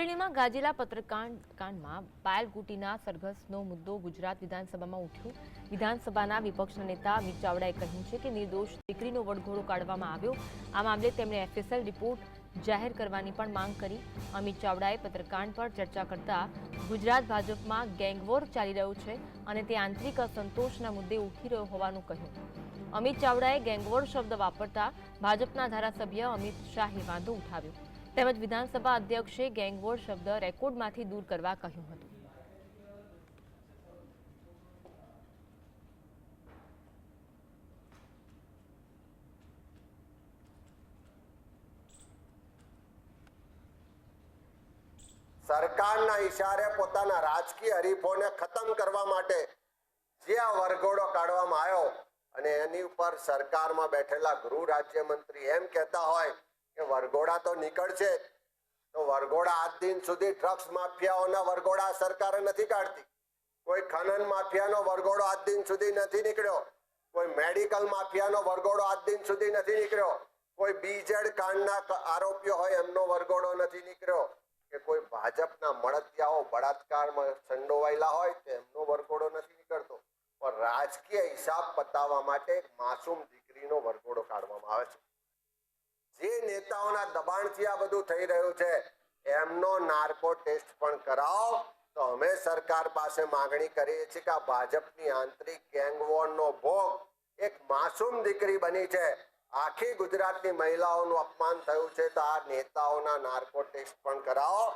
અમરેલીમાં ગાજેલા પત્રકાંડમાં કાંડમાં પાયલ ગુટીના સરઘસનો મુદ્દો ગુજરાત વિધાનસભામાં ઉઠ્યો. વિધાનસભાના વિપક્ષના નેતા અમિત ચાવડાએ કહ્યું છે કે નિર્દોષ દીકરીનો વડઘોડો કાઢવામાં આવ્યો. આ મામલે તેમણે એફએસએલ રિપોર્ટ જાહેર કરવાની પણ માંગ કરી. અમિત ચાવડાએ પત્રકાંડ પર ચર્ચા કરતા ગુજરાત ભાજપમાં ગેંગવોર ચાલી રહ્યો છે અને તે આંતરિક અસંતોષના મુદ્દે ઉઠી રહ્યો હોવાનું કહ્યું. અમિત ચાવડાએ ગેંગવોર શબ્દ વાપરતા ભાજપના ધારાસભ્ય અમિત શાહે વાંધો ઉઠાવ્યો. તેમજ વિધાનસભા અધ્યક્ષે ગેંગવોર શબ્દ રેકોર્ડમાંથી દૂર કરવા કહ્યું હતું. સરકારના ઈશારે પોતાના રાજકીય હરીફોને ખતમ કરવા માટે જે આ વરઘોડો કાઢવામાં આવ્યો અને એની ઉપર સરકારમાં બેઠેલા ગૃહ રાજ્યમંત્રી એમ કહેતા હોય વરઘોડા તો નીકળશે તો વરઘોડા આજ દિન સુધી ડ્રગ્સ માફિયાઓના વરઘોડા સરકારે નથી કાઢતી. કોઈ ખનન માફિયાનો વરઘોડો આજ દિન સુધી નથી નીકળ્યો. કોઈ મેડિકલ માફિયાનો વરઘોડો આજ દિન સુધી નથી નીકળ્યો. કોઈ બીજેડ કાંડના આરોપીઓ હોય એમનો વરઘોડો નથી નીકળ્યો. કે કોઈ ભાજપના મળતિયાઓ બળાત્કારમાં સંડોવાયેલા હોય તો એમનો વરઘોડો નથી નીકળતો. પણ રાજકીય હિસાબ પતાવવા માટે માસૂમ દીકરીનો વરઘોડો કાઢવામાં આવે છે. જે નેતાઓના દબાણથી આ બધું થઈ રહ્યું છે, એમનો નાર્કો ટેસ્ટ પણ કરાવો. તો અમે સરકાર પાસે માંગણી કરીએ છીએ કે આ ભાજપની આંતરિક ગેંગવોરનો ભોગ એક માસૂમ દીકરી બની છે. આખી ગુજરાતની મહિલાઓનું અપમાન થયું છે, તો આ નેતાઓના નાર્કો ટેસ્ટ પણ કરાવો.